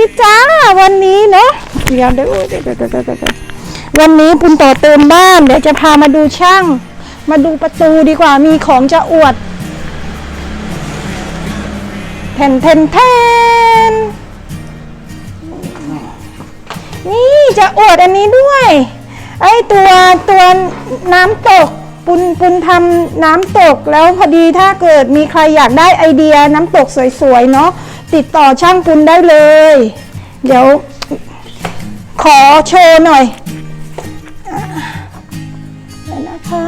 ดีจ้าวันนี้เนาะเดี๋ยวเดี๋ยวเดี๋ยวเดี๋ยวเดี๋ยววันนี้ปุณต่อเติมบ้าน เดี๋ยวจะพามาดูช่าง มาดูประตูดีกว่ามีของจะอวดแทนแทนแทนนี่จะอวดอันนี้ด้วย ไอตัวตัวน้ำตกปุนปุนทำน้ำตกแล้วพอดีถ้าเกิดมีใครอยากได้ไอเดียน้ำตกสวยๆเนาะ ติดต่อช่างปุนได้เลย เดี๋ยว ขอโชว์หน่อยเดี๋ยวนะคะ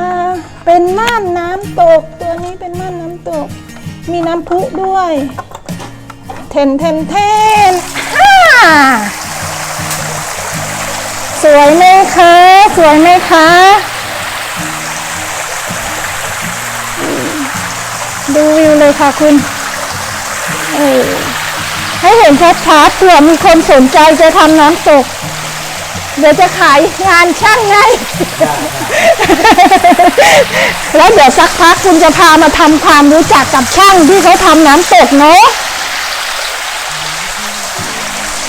เป็นม่านน้ำตก ตัวนี้เป็นม่านน้ำตก มีน้ำพุด้วยเทนเทนเทนฮ่าสวยไหมคะ สวยไหมคะ ดูวิวเลยค่ะคุณ เออ ให้เห็นชัดๆเผื่อมีคนสนใจจะทำน้ำตก เดี๋ยวจะขายงานช่างไง แล้วเดี๋ยวสักพักคุณจะพามาทำความรู้จักกับช่างที่เขาทำน้ำตกเนาะ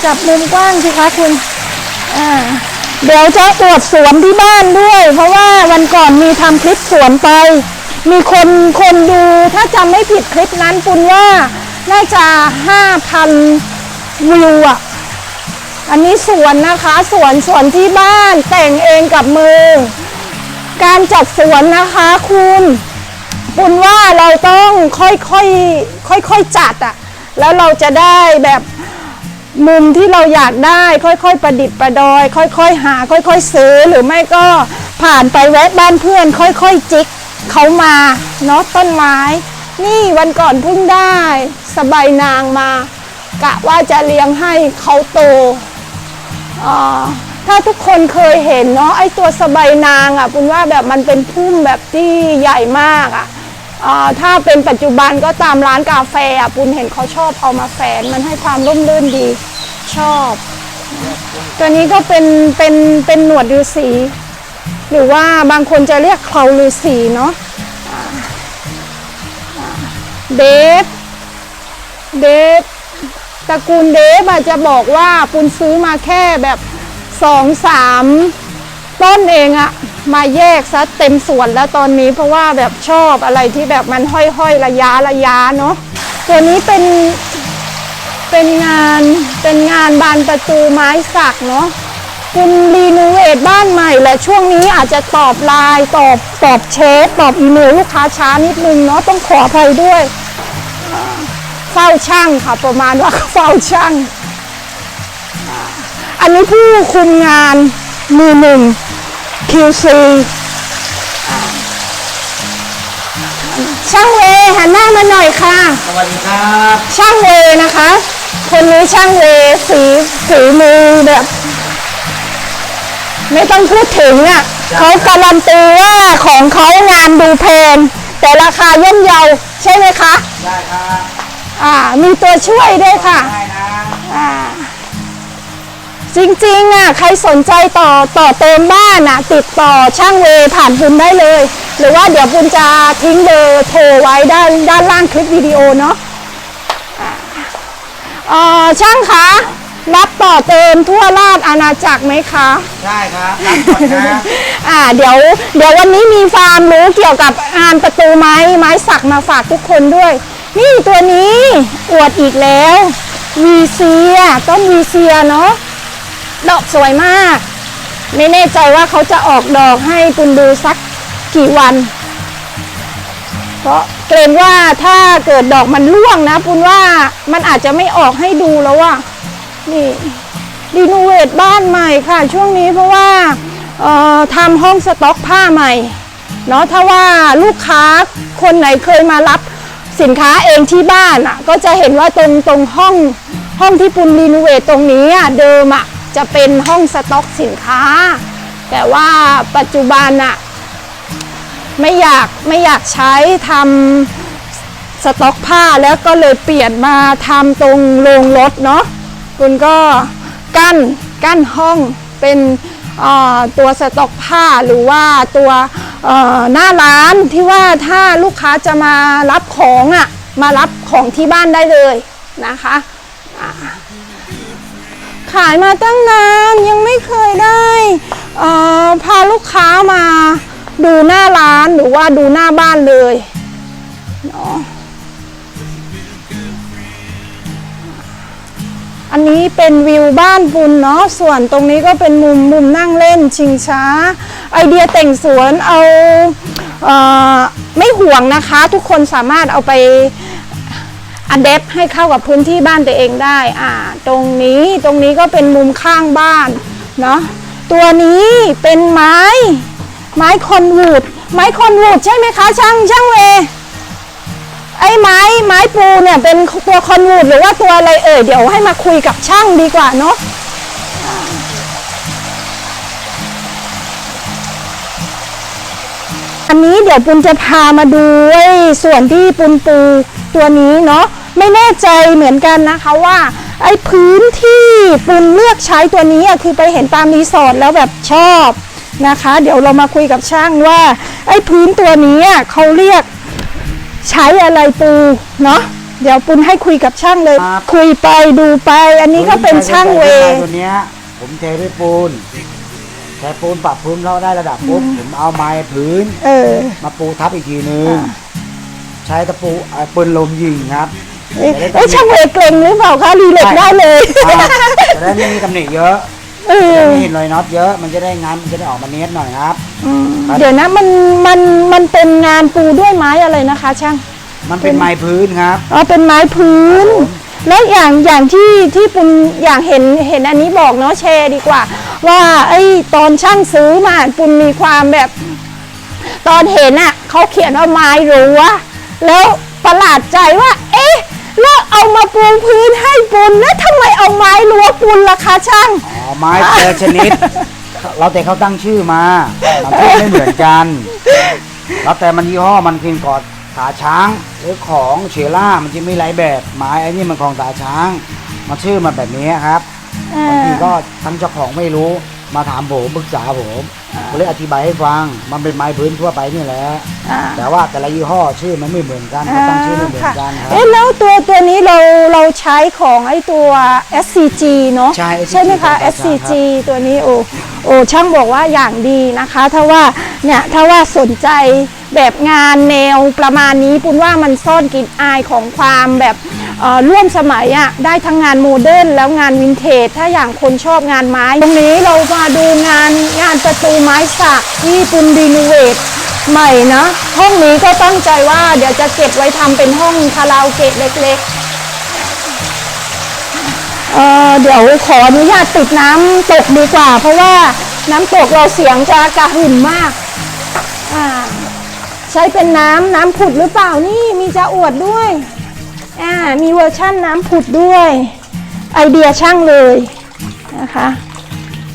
จับมุมกว้างสิคะคุณ อ่า เดี๋ยวจะตรวจสวนที่บ้านด้วย เพราะว่าวันก่อนมีทำคลิปสวนไป มีคนคนดูถ้าจำไม่ผิดคลิปนั้นปุณว่า น่าจะห้าพันวิวอะอันนี้สวนนะคะสวนสวนที่บ้านแต่งเองกับมือ การจัดสวนนะคะคุณปุณว่าเราต้องค่อยๆค่อยๆจัดอะ แล้วเราจะได้แบบมุมที่เราอยากได้ค่อยๆ ประดิษฐ์ประดอย ค่อยๆ หา ค่อย ๆ ซื้อหรือไม่ก็ผ่านไปแวะบ้านเพื่อน ค่อยๆ จิกเขามาเนาะต้นไม้ นี่วันก่อนเพิ่งได้ สบายนางมา กะว่าจะเลี้ยงให้เขาโตอ่าถ้าทุกคนเคยเห็นเนาะไอตัวสบายนางอะปุณว่าแบบมันเป็นพุ่มแบบที่ใหญ่มากอะอ่าถ้าเป็นปัจจุบันก็ตามร้านกาแฟอะปุณเห็นเขาชอบเอามาแฝนมันให้ความร่มรื่นดีชอบ ตัวนี้ก็เป็นเป็นเป็นหนวดฤาษีหรือว่าบางคนจะเรียกเคราฤาษีเนาะเดฟ เดฟตระกูลเดฟอะจะบอกว่าปุณซื้อมาแค่แบบสองสามต้นเองอะมาแยกซะเต็มสวนแล้วตอนนี้เพราะว่าแบบชอบอะไรที่แบบมันห้อยๆระยะระยะเนาะตัวนี้เป็นเป็นงานเป็นงานบานประตูไม้สักเนาะคุณรีโนเวทบ้านใหม่แหละช่วงนี้อาจจะตอบไลน์ตอบตอบเชฟตอบอีเมลลูกค้าช้านิดนึงเนาะต้องขออภัยด้วย เฝ้าช่างค่ะ ประมาณว่าเฝ้าช่าง อันนี้ผู้คุมงานมือหนึ่ง QC อ่าช่างเวหันหน้ามาหน่อยค่ะ สวัสดีครับ ช่างเวนะคะ คนนี้ช่างเวสีฝีมือแบบ ไม่ต้องพูดถึงอะเขาการันตีว่าของเขางานดูแพงแต่ราคาย่อมเยาใช่ไหมคะ ได้ครับ อ่ามีตัวช่วยด้วยค่ะได้นะอ่าจริงๆอะใครสนใจต่อต่อเติมบ้านอะ ติดต่อช่างเวผ่านบุญได้เลย หรือว่าเดี๋ยวบุญจะทิ้งเบอร์โทรไว้ด้านด้านล่างคลิปวิดีโอเนาะอ่าเอ่อช่างคะรับต่อเติมทั่วราชอาณาจักรไหมคะ ได้ครับรับก่อนนะอ่าเดี๋ยวเดี๋ยววันนี้มีความรู้เกี่ยวกับงานประตูไม้ไม้สักมาฝากทุกคนด้วย นี่ตัวนี้อวดอีกแล้ววีเซียต้นวีเซียเนาะดอกสวยมาก ไม่แน่ใจว่าเขาจะออกดอกให้คุณดูสักกี่วัน เพราะเกรงว่าถ้าเกิดดอกมันร่วงนะปุณว่ามันอาจจะไม่ออกให้ดูแล้วอะนี่รีโนเวทบ้านใหม่ค่ะ ช่วงนี้เพราะว่าทำห้องสต็อกผ้าใหม่เนาะถ้าว่าลูกค้าคนไหนเคยมารับ สินค้าเองที่บ้านอะก็จะเห็นว่าตรงตรงห้องห้องที่ปุณรีโนเวทตรงนี้อะเดิมอะจะเป็นห้องสต็อกสินค้า แต่ว่าปัจจุบันอะไม่อยากไม่อยากใช้ทำสต็อกผ้าแล้วก็เลยเปลี่ยนมาทำตรงโรงรถเนาะคุณก็กั้นกั้นห้องเป็นตัวสต็อกผ้าหรือว่าตัว หน้าร้านที่ว่าถ้าลูกค้าจะมารับของอะ่ะมารับของที่บ้านได้เลยนะคะขายมาตั้งนานยังไม่เคยได้พาลูกค้ามาดูหน้าร้านหรือว่าดูหน้าบ้านเลยเนาะอันนี้เป็นวิวบ้านปุนเนาะส่วนตรงนี้ก็เป็นมุมมุมนั่งเล่นชิงช้า ไอเดียแต่งสวนเอาเอ่อไม่ห่วงนะคะ ทุกคนสามารถเอาไปอัดแอปให้เข้ากับพื้นที่บ้านตัวเองได้อ่าตรงนี้ตรงนี้ก็เป็นมุมข้างบ้านเนาะตัวนี้เป็นไม้ ไม้คอนวูดไม้คอนวูดใช่ไหมคะช่างช่างเวไอ้ไม้ไม้ปูเนี่ยเป็นตัวคอนวูดหรือว่าตัวอะไรเอ่ยเดี๋ยวให้มาคุยกับช่างดีกว่าเนาะ อันนี้เดี๋ยวปุณจะพามาดูไอ้ส่วนที่ปุณปูตัวนี้เนาะไม่แน่ใจเหมือนกันนะคะว่าไอ้พื้นที่ปุณเลือกใช้ตัวนี้อะคือไปเห็นตามรีสอร์ทแล้วแบบชอบนะคะ เดี๋ยวเรามาคุยกับช่างว่า ไอ้พื้นตัวนี้อะเขาเรียกใช้อะไรปูเนาะเดี๋ยวปุณให้คุยกับช่างเลย ครับ คุยไปดูไป อันนี้ก็เป็นช่างเว ตัวเนี้ยผมเทด้วยปูน แค่ปูนปรับพื้นเราได้ระดับปุ๊บผมเอาไม้พื้น เออ มาปูทับอีกทีนึงใช้ตะปูเอ่อปืนลมยิงครับเอ๊ะเอ๊ะช่างเวเกรงหรือเปล่าคะรีเล็กได้เลย อ่าจะได้ไม่มีตำหนิเยอะเออจะไม่เห็นรอยน็อตเยอะ มันจะได้งานมันจะได้ออกมาเนียดหน่อยครับเดี๋ยวนะมันมันมันเป็นงานปูด้วยไม้อะไรนะคะ ช่าง มันเป็นไม้พื้นครับ อ๋อเป็นไม้พื้น แล้วอย่างอย่างที่ที่ปุณอย่างเห็นเห็นอันนี้บอกเนาะแชร์ดีกว่า ว่าไอ้ตอนช่างซื้อมาปุณมีความแบบ ตอนเห็นอะเขาเขียนว่าไม้รั้วแล้วประหลาดใจว่า เอ๊ะแล้วเอามาปูพื้นให้ปุณแล้วทำไมเอาไม้รั้วปุณล่ะคะช่างอ๋อไม้แต่ชนิด เราแต่เขาตั้งชื่อมาบางชื่อไม่เหมือนกัน แล้วแต่มันยี่ห้อมันคือกอด ตาช้างหรือของเชล่ามันจะไม่หลายแบบไม้ไอ้นี่มันของตาช้างมันชื่อมาแบบนี้ครับอ่าบางทีก็ทั้งเจ้าของไม่รู้มาถามผมปรึกษาผมผมเลยอธิบายให้ฟังมันเป็นไม้พื้นทั่วไปนี่แหละอ่าแต่ว่าแต่ละยี่ห้อชื่อมันไม่เหมือนกันเขาตั้งชื่อไม่เหมือนกันครับ เอ๊ะแล้วตัวตัวนี้เราเราใช้ของไอ้ตัว SCG เนาะใช่ SCG ใช่ไหมคะตัวต่าง SCG ตัวนี้โอ้โอ้ช่างบอกว่าอย่างดีนะคะ ถ้าว่าเนี่ยถ้าว่าสนใจ แบบงานแนวประมาณนี้ปุณว่ามันซ่อนกลิ่นอายของความแบบร่วมสมัยอะได้ทั้งงานโมเดิร์นแล้วงานวินเทจถ้าอย่างคนชอบงานไม้ ตรงนี้เรามาดูงานงานประตูไม้สักที่ปุณรีโนเวทใหม่นะห้องนี้ก็ตั้งใจว่าเดี๋ยวจะเก็บไว้ทำเป็นห้องคาราโอเกะเล็กๆเเดี๋ยวขออนุญาตปิดน้ำตกดีกว่า เพราะว่าน้ำตกเราเสียงจะกระหึ่มมาก อ่า ใช้เป็นน้ำน้ำผุดหรือเปล่านี่มีจะอวดด้วยอ่ามีเวอร์ชั่นน้ำผุดด้วย ไอเดียช่างเลยนะคะ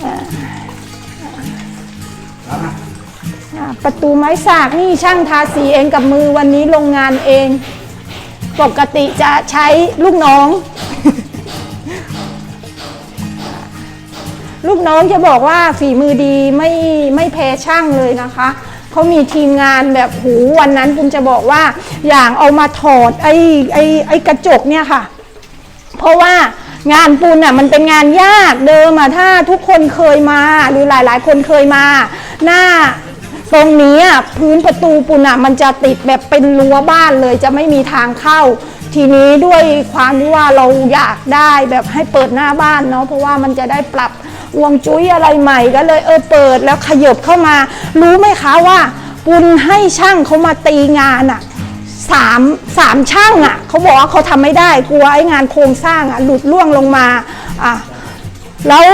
อ่าประตูไม้สากนี่ช่างทาสีเองกับมือวันนี้โรงงานเอง ปกติจะใช้ลูกน้อง ลูกน้องจะบอกว่าฝีมือดีไม่ไม่แพ้ช่างเลยนะคะ เขามีทีมงานแบบหูวันนั้นคุณจะบอกว่าอย่างเอามาถอดไอ้ไอ้ไอ้กระจกเนี่ยค่ะ เพราะว่างานปูนอะมันเป็นงานยากเดิมอะถ้าทุกคนเคยมาหรือหลายๆ คนเคยมา หน้าตรงนี้อะพื้นประตูปูนอะมันจะติดแบบเป็นรั้วบ้านเลยจะไม่มีทางเข้า ทีนี้ด้วยความที่ว่าเราอยากได้แบบให้เปิดหน้าบ้านเนาะเพราะว่ามันจะได้ปรับ วงจุ้ยอะไรใหม่ก็เลยเออเปิดแล้วขยบเข้ามา รู้ไหมคะว่าปุนให้ช่างเขามาตีงานอะสามสามช่างอะเขาบอกว่าเขาทำไม่ได้กลัวไอ้งานโครงสร้างอะหลุดล่วงลงมาอะแล้ว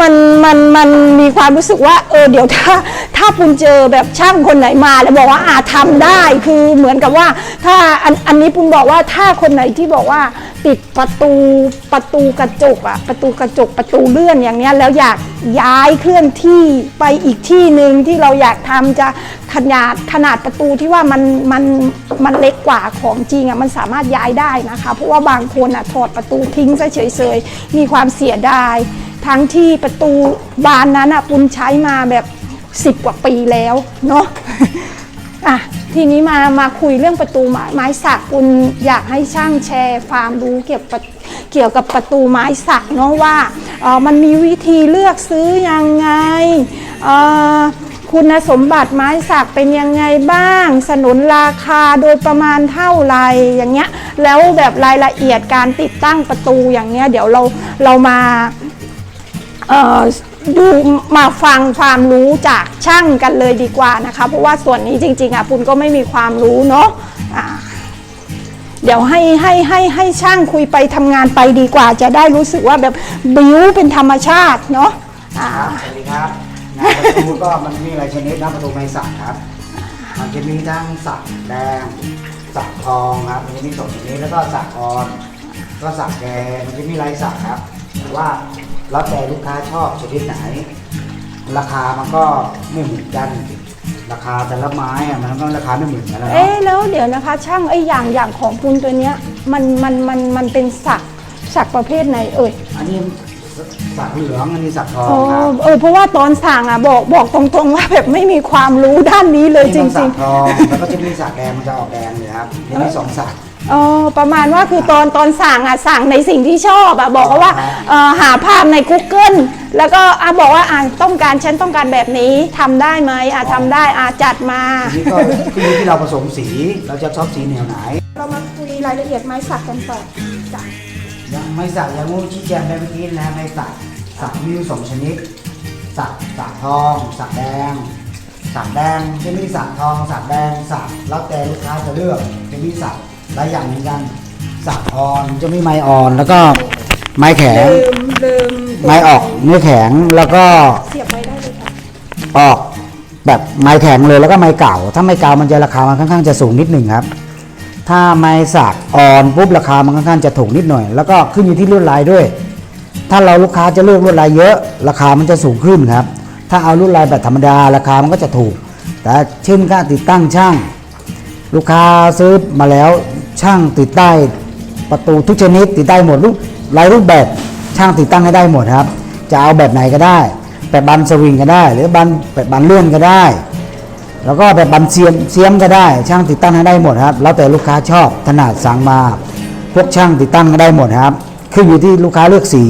มันมันมันมีความรู้สึกว่าเออเดี๋ยวถ้าถ้าคุณเจอแบบช่างคนไหนมาแล้วบอกว่าอาทำได้คือเหมือนกับว่า ถ้าอันอันนี้ปุณบอกว่าถ้าคนไหนที่บอกว่าติดประตูประตูกระจกอะประตูกระจกประตูเลื่อนอย่างเนี้ยแล้วอยากย้ายเคลื่อนที่ไปอีกที่หนึ่งที่เราอยากทำจะขนาดขนาดประตูที่ว่ามันมันมันเล็กกว่าของจริงอะมันสามารถย้ายได้นะคะ เพราะว่าบางคนอะถอดประตูทิ้งซะเฉยๆมีความเสียดาย ทั้งที่ประตูบานนั้นอะปุณใช้มาแบบสิบกว่าปีแล้วเนาะอะทีนี้มามาคุยเรื่องประตูไม้ไม้สักปุณอยากให้ช่างแชร์ความรู้เกี่ยวกับเกี่ยวกับประตูไม้สักเนาะว่าเออมันมีวิธีเลือกซื้อยังไงเออคุณสมบัติไม้สักเป็นยังไงบ้าง สนุนราคาโดยประมาณเท่าไรอย่างเงี้ย แล้วแบบรายละเอียดการติดตั้งประตูอย่างเงี้ย เดี๋ยวเราเรามา เอ่อดูมาฟังความรู้จากช่างกันเลยดีกว่านะคะ เพราะว่าส่วนนี้จริงๆอะปุณก็ไม่มีความรู้เนาะอ่าเดี๋ยวให้ให้ให้ให้ช่างคุยไปทำงานไปดีกว่า จะได้รู้สึกว่าแบบบิ้วเป็นธรรมชาติเนาะอ่า สวัสดีครับงานประตูก็มันมีหลายชนิดนะประตูไม้สักครับ มันจะมีทั้งสักแดงสักทองครับมันจะมีสองชนิดแล้วก็สักออน ก็สักแดงมันจะมีลายสักครับแต่ว่า แล้วแต่ลูกค้าชอบชนิดไหน ราคามันก็ไม่เหมือนกัน ราคาแต่ละไม้อะมันก็ราคาไม่เหมือนกันแล้วเนาะเอ๊ะแล้วเดี๋ยวนะคะ ช่างไอ้อย่างอย่างของปุณตัวเนี้ยมันมันมันมันเป็นสักสักประเภทไหนเอ่ยอันนี้สักเหลืองอันนี้สักทองอ๋อครับเออเพราะว่าตอนสั่งอะบอกบอกตรงๆว่าแบบไม่มีความรู้ด้านนี้เลยจนี่มันริสังกทองแล้วก็จะมีสักแดงมันจะออกแดงเลยครับนี่มีสองสัก ๆอ๋อประมาณว่าคือตอนตอนสั่งอะสั่งในสิ่งที่ชอบอะบอกเขาว่าเอ่อหาภาพใน Google แล้วก็อะบอกว่าอะต้องการฉันต้องการแบบนี้ทำได้ไหมอะทำได้อะจัดมาทีนี้ก็ขึ้นอยู่ที่เราผสมสีเราจะชอบสีแนวไหน เรามาคุยรายละเอียดไม้สักกันต่อจ้ะยังไม่สักยังงูชี้แจงไปเมื่อกี้นะไม่สักสักมีอยู่สองชนิด สักสักทองสักแดง สักแดงจะมีสักทองสักแดงสักแล้วแต่ลูกค้าจะเลือกจะมีสักห ลายอย่างเหมือนกันสักอ่อนจะมีไม้อ่อนแล้วก็ไม้แข็ง ลืมลืมไม้ออกเนื้อแข็งแล้วก็เสียบไว้ได้เลยค่ะออกแบบไม้แข็งเลยแล้วก็ไม้เก่า ถ้าไม้เก่ามันจะราคามันค่อนข้างจะสูงนิดหนึ่งครับ ถ้าไม้สักอ่อนปุ๊บราคามันค่อนข้างจะถูกนิดหน่อย แล้วก็ขึ้นอยู่ที่ลวดลายด้วย ถ้าเราลูกค้าจะเลือกลวดลายเยอะ ราคามันจะสูงขึ้นครับ ถ้าเอาลวดลายแบบธรรมดาราคามันก็จะถูก แต่เช่นค่าติดตั้งช่าง ลูกค้าซื้อมาแล้ว ช่างติดได้ประตูทุกชนิดติดได้หมดรูปหลายรูปแบบช่างติดตั้งให้ได้หมดครับ จะเอาแบบไหนก็ได้แบบบันสวิงก็ได้ หรือบันแบบบันเลื่อนก็ได้ แล้วก็แบบบันเสียมเสียมก็ได้ ช่างติดตั้งให้ได้หมดครับ แล้วแต่ลูกค้าชอบถนัดสั่งมา พวกช่างติดตั้งก็ได้หมดครับขึ้นอยู่ที่ลูกค้าเลือกสี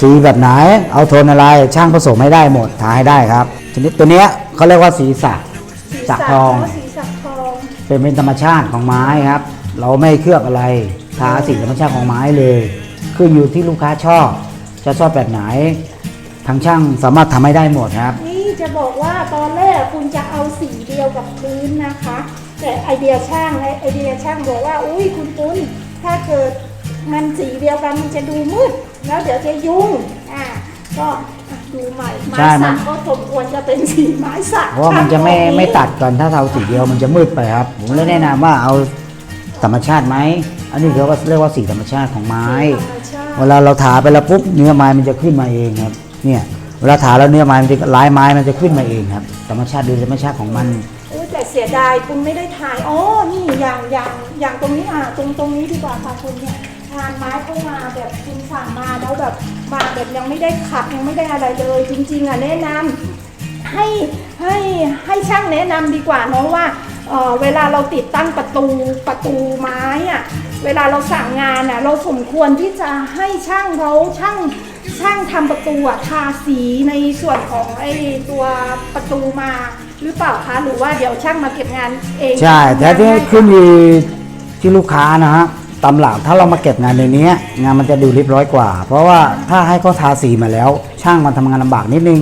สีแบบไหน เอาโทนอะไรช่างผสมให้ได้หมดทาให้ได้ครับชนิดตัวเนี้ยเขาเรียกว่าสีสักสักทอง สีสักทองเป็นเป็นธรรมชาติของไม้ครับ เราไม่เคลือบอะไรทาสีธรรมชาติของไม้เลยขึ้นอยู่ที่ลูกค้าชอบ จะชอบแบบไหน ทางช่างสามารถทำให้ได้หมดครับ นี่จะบอกว่าตอนแรกคุณจะเอาสีเดียวกับพื้นนะคะ แต่ไอเดียช่างไอไอเดียช่างบอกว่า อุ้ยคุณปุ้นถ้าเกิดมันสีเดียวกันมันจะดูมืด แล้วเดี๋ยวจะยุ่งอ่าก็อะดูใหม่ไม้ใช่มัสัน กก็สมควรจะเป็นสีไม้สักเพราะว่ามันจะไม่ไม่ตัดกันถ้าเราสีเดียวมันจะมืดไปครับ ผมเลยแนะนำว่าเอา ธรรมชาติไหมอันนี้เขาก็เรียกว่าสีธรรมชาติของไม้ธรรมชาติเวลาเราถาไปแล้วปุ๊บเนื้อไม้มันจะขึ้นมาเองครับ เนี่ยเวลาถาแล้วเนื้อไม้มันจะลายไม้มันจะขึ้นมาเองครับ ธรรมชาติโดยธรรมชาติของมันอุ้ยแต่เสียดายคุณไม่ได้ถ่ายอ๋อนี่อย่างอย่างอย่างตรงนี้อะตรงตรงนี้ดีกว่าค่ะคุณเนี่ยทานไม้เข้ามาแบบคุณสั่งมาแล้วแบบมาแบบยังไม่ได้ขัดยังไม่ได้อะไรเลย จริง ๆอะแนะนำให้ให้ให้ช่างแนะนำดีกว่าเนาะว่า เเวลาเราติดตั้งประตูประตูไม้อะเวลาเราสั่งงานอะเราสมควรที่จะให้ช่างเขาช่างช่างทำประตูอะทาสีในส่วนของไอ้ตัวประตูมาหรือเปล่าคะหรือว่าเดี๋ยวช่างมาเก็บงานเองใช่แต่ที่ขึ้นอยู่ที่ลูกค้านะฮะตำหลักถ้าเรามาเก็บงานในนี้งานมันจะดูเรียบร้อยกว่า เพราะว่าถ้าให้เขาทาสีมาแล้ว ช่างมันทำงานลำบากนิดนึง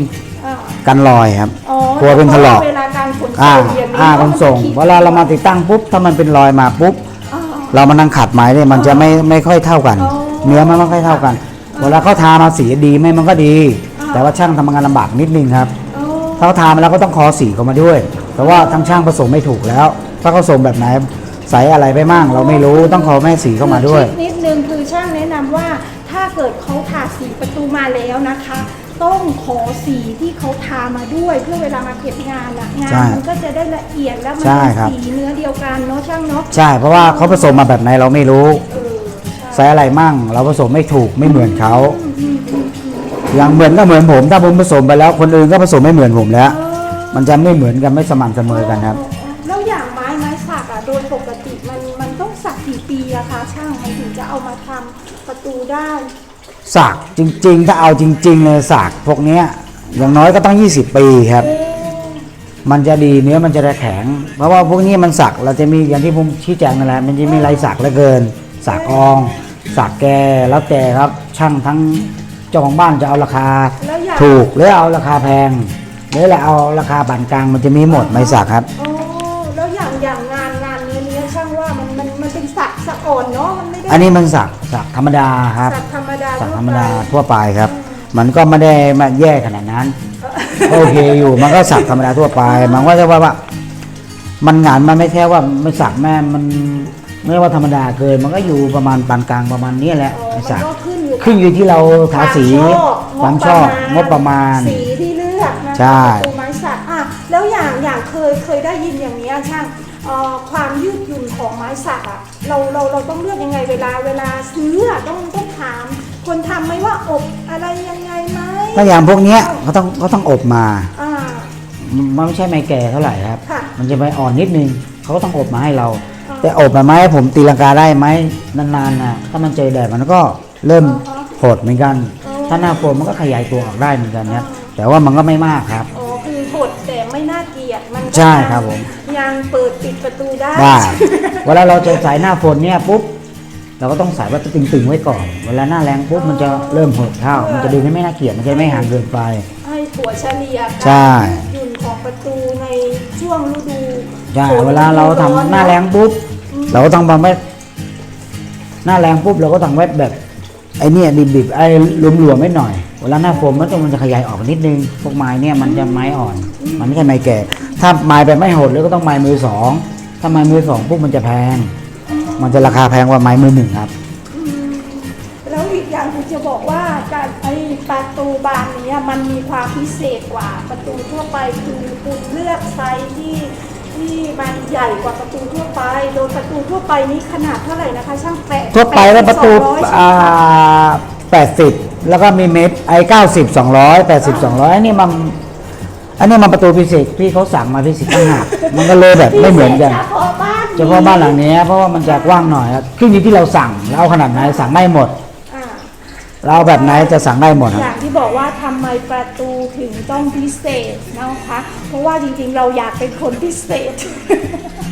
กันรอยครับ อ๋อกลัวเป็นถลอก เวลาการขนอ่าส่งอย่างนี้อ่าเนะขนส่งมันจะคิดเวลาเรามาติดตั้งปุ๊บถ้ามันเป็นรอยมาปุ๊บ อ๋อ เรามานั่งขัดไม้เนี่ยมันจะไม่ไม่ค่อยเท่ากัน อ๋อเนื้อมันไม่ค่อยเท่ากัน เวลาเขาทามาสีดีไหมมันก็ดีแต่ว่าช่างทำงานลำบากนิดนึงครับอ๋อถ้าเขาทามาแล้วก็ต้องคอสีเข้ามาด้วย แต่ว่าทางช่างผสมไม่ถูกแล้ว ถ้าเขาผสมแบบไหนใส่อะไรไปมั่งเราไม่รู้ต้องขอแม่สีเข้ามาด้วย คือคินิดนึงคือช่างแนะนำว่าถ้าเกิดเขาทาสีประตูมาแล้วนะคะ ต้องขอสีที่เขาทามาด้วย เพื่อเวลามาเก็บงานอะงาน ใช่มันก็จะได้ละเอียดแล้วมันใช่เป็นครับ สีเนื้อเดียวกันเนาะช่างเนาะใช่ เพราะว่าเขาผสมมาแบบไหนเราไม่รู้เออใช่ใส่อะไรมั่ง เราผสมไม่ถูกไม่เหมือนเขาอืมอืมอืมอืมอย่างเหมือนก็เหมือนผม ถ้าผมผสมไปแล้วคนอื่นก็ผสมไม่เหมือนผมแล้ว เออ มันจะไม่เหมือนกันไม่สม่ำเสมอกันครับ แล้วอย่างไม้ไม้สักอะโดยปกติมันมันต้องสักกี่ปีอะคะช่างมันถึงจะเอามาทำประตูได้ สักจริง ๆ ถ้าเอาจริงๆเลยสักพวกเนี้ยอย่างน้อยก็ต้อง 20 ปีครับเอ๊ะมันจะดีเนื้อมันจะได้แข็ง เพราะว่าพวกนี้มันสักเราจะมีอย่างที่ผมชี้แจงนั่นแหละมันจะมีลายสักเหลือเกินสักอองสักแกแล้วแต่ครับช่างทั้งเจ้าของบ้านจะเอาราคาแล้วอย่าง ถูกหรือเอาราคาแพงหรือเอาราคาปานกลางมันจะมีหมดไม้สักครับ อ๋อแล้วอย่างอย่างงานงานเนื้อเนี้ยช่างว่ามันมันมันเป็นสักสักอ่อนเนาะมันไม่ได้อันนี้มันสักสักธรรมดาครับ สักธรรม ดาสักทั่วธรรมดาไปทั่วไปครับ มันก็ไม่ได้มาแย่ขนาดนั้นโอเคอยู่มันก็สักธรรมดาทั่วไป มันก็จะว่าว่า มันงานมันไม่แค่ว่าไม่สักแม่มันไม่ว่าธรรมดาเกินมันก็อยู่ประมาณปานกลางประมาณนี้แหละอ๋อไอ้มันสักก็ขึ้นอยู่กับขึ้นอยู่ที่เราทาสีความชอบงบประมาณ สีที่เลือกนะคะใช่ ประตูไม้สักอะแล้วอย่างอย่างเคยเคยได้ยินอย่างนี้ยช่างเอ่อ ความยืดหยุ่นของไม้สักอะเราเราเราต้องเลือกยังไงเวลาเวลาซื้ออะต้องต้องถาม คนทำไหมว่าอบอะไรยังไงไหมถ้าอย่างพวกเนี้ยเขาต้องเขาต้องอบมาอ่า มันไม่ใช่ไม้แก่เท่าไหร่ครับ ค่ะ มันจะไม่อ่อนนิดนึงเขาก็ต้องอบมาให้เราอ๋อแต่อบมาไหมผมตีลังกาได้ไหมนานๆนะถ้ามันเจอแดดมันก็เริ่มอ๋อหดเหมือนกันอ๋อถ้าหน้าฝนมันก็ขยายตัวออกได้เหมือนกันครับแต่ว่ามันก็ไม่มากครับ อ๋อคือหดแต่ไม่น่าเกลียดมันก็ใช่ยังครับผม ยังเปิดปิดประตูได้ได้ เวลาเราจะใส่หน้าฝนเนี่ยปุ๊บเราก็ต้องใส่วัตถุตึงๆไว้ก่อน เวลาหน้าแรงปุ๊บมันจะเริ่มหดเข้า มันจะดูไม่น่าเกลียดมันจะไม่ห่างเกินไป ให้ถั่วเฉลี่ยใช่ การยืดหยุ่นของประตูในช่วงฤดูใช่ฝนเวลาเราทำร้อนหน้าแรงปุ๊บอืมเราก็ต้องทำไว้หน้าแรงปุ๊บเราก็ต้องไว้แบบไอ้เนี่ยดิบๆไอ้หลวมๆไว้หน่อย เวลาหน้าฝนมันต้องมันจะขยายออกนิดนึง พวกไม้เนี่ยมันจะไม้อ่อน มันไม่ใช่ไม้แก่ ถ้าไม้แบบไม่โหดแล้วก็ต้องไม้มือสองถ้าไม้มือสองปุ๊บมันจะแพง มันจะราคาแพงกว่าไม้มือหนึ่งครับอืมแล้วอีกอย่างคือจะบอกว่าการไอ้ประตูบานเนี้ยมันมีความพิเศษกว่าประตูทั่วไปคือคุณเลือกไซส์ที่ที่มันใหญ่กว่าประตูทั่วไป โดยประตูทั่วไปนี้ขนาดเท่าไหร่นะคะ ช่างแปะทั่วไปแล้วประตูสองร้อยใช่ไหมอ่าคะแปดสิบ แล้วก็มีเมตรไอ้เก้าสิบสองร้อยแปดสิบสองร้อยอันนี้มันอันนี้มันประตูพิเศษที่เขาสั่งมาพิเศษต่างหากมันก็เลยแบบไม่เหมือนกัน เฉพาะบ้านเฉพาะบ้านหลังนี้เพราะว่ามันจะกว้างหน่อยครับขึ้นอยู่ที่เราสั่งเราเอาขนาดไหนสั่งได้หมด อ่าเราเอาแบบไหนจะสั่งได้หมดคอรับย่างที่บอกว่าทำไมประตูถึงต้องพิเศษนะคะ เพราะว่าจริงๆเราอยากเป็นคนพิเศษ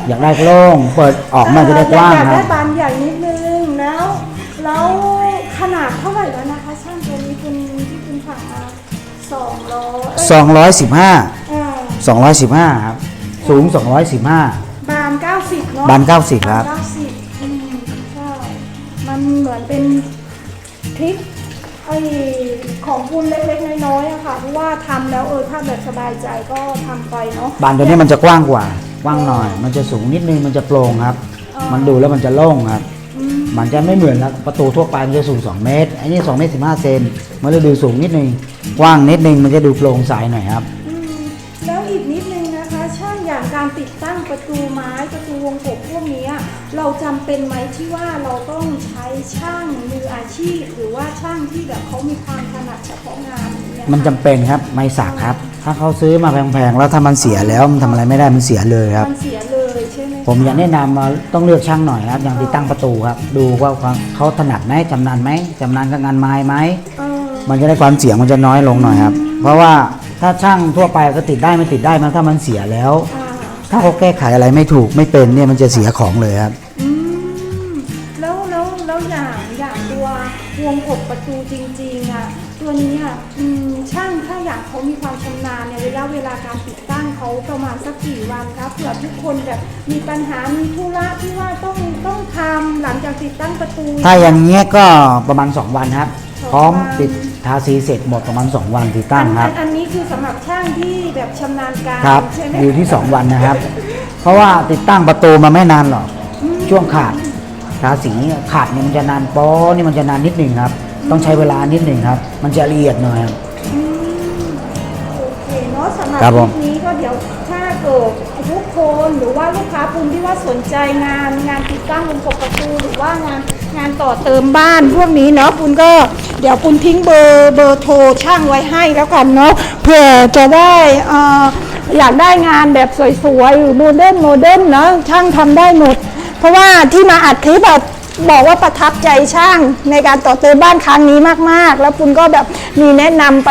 อยากได้โล่งเปิดออกมาจะได้กว้างอยากคได้รับบานใหญ่นิดนึงแล้ว แล้วขนาดเท่าไหร่แล้วนะ สองร้อยสองร้อยสิบห้าอ่าสองร้อยสิบห้าครับสูงสองร้อยสิบห้า บานเก้าสิบเนาะบาน90ครับบานเก้าสิบอืมใช่มันเหมือนเป็นทริคไอของคุณเล็กๆน้อยๆอะค่ะเพราะว่าทำแล้วเออถ้าแบบสบายใจก็ทำไปเนาะ บานตัวนี้มันจะกว้างกว่ากว้างหน่อย มันจะสูงนิดนึงมันจะโปร่งครับ อ๋อ มันดูแล้วมันจะโล่งครับอื มมันจะไม่เหมือนแล้วประตูทั่วไปมันจะสูง 2 เมตรอันนี้2เมตร15เซนมันจะดูสูงนิดนึงกว้างนิดนึงมันจะดูโปร่งใสหน่อยครับอืมแล้วอีกนิดนึงนะคะช่างอย่างการติดตั้งประตูไม้ประตูวงกบพวกเนี้ยเราจำเป็นไหมที่ว่าเราต้องใช้ช่างมืออาชีพ หรือว่าช่างที่แบบเขามีความถนัดเฉพาะงานอย่างเงี้ยมันจำเป็นครับไม้สักครับ ถ้าเขาซื้อมาแพงๆแล้วถ้ามันเสียแล้วมันทำอะไรไม่ได้มันเสียเลยครับมันเสีย ผมอยากแนะนำมาต้องเลือกช่างหน่อยครับ อย่างติดตั้งประตูครับ ดูว่าเขาถนัดไหมจำนานไหมจำนานกับงานไม้ไหมเออมันจะได้ความเสียงมันจะน้อยลงหน่อยครับ เพราะว่าถ้าช่างทั่วไปก็ติดได้ไม่ติดได้มันถ้ามันเสียแล้วอ่าถ้าเขาแก้ไขอะไรไม่ถูกไม่เป็นเนี่ยมันจะเสียของเลยครับอืมแล้วแล้วแล้วอย่างอย่างตัววงกบประตูจริงๆอะ ตัวนี้อะอืมช่างถ้าอย่างเขามีความชำนาญเนี่ยระยะเวลาการติดตั้งเขาประมาณสักกี่วันครับเผื่อทุกคนแบบมีปัญหามีธุระที่ว่าต้องต้องทำหลังจากติดตั้งประตู ถ้าอย่างเงี้ยก็ประมาณ 2 วันครับสองวันพร้อมติดทาสีเสร็จหมดประมาณ 2 วันติดตั้งครับ อันอันนี้คือสำหรับช่างที่แบบชำนาญการครับใช่ไหมอยู่ที่ 2 วันนะครับ เพราะว่าติดตั้งประตูมาไม่นานหรอก ช่วงขาดทาสีขาดเนี่ยมันจะนานป้อนี่มันจะนานนิดหนึ่งครับ ต้องใช้เวลานิดหนึ่งครับ มันจะละเอียดหน่อยครับ อืมโอเคเนาะสำหรับครับคผลิมปนี้ก็เดี๋ยวถ้าเกิดทุกคนหรือว่าลูกค้าคุณที่ว่าสนใจงานงานติดตั้งวงกบประตูหรือว่างานงานต่อเติมบ้านพวกนี้เนาะคุณก็เดี๋ยวคุณทิ้งเบอร์เบอร์โทรช่างไว้ให้แล้วกันเนาะเพื่อจะได้เอ่ออยากได้งานแบบสวยๆหรือโมเดิร์นโมเดิร์นเนาะช่างทำได้หมด เพราะว่าที่มาอัดคลิปอะ บอกว่าประทับใจช่างในการต่อเติมบ้านครั้งนี้มากๆ แล้วปุณก็แบบมีแนะนำไป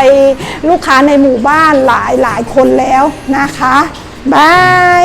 ลูกค้าในหมู่บ้านหลายหลายคนแล้วนะคะบาย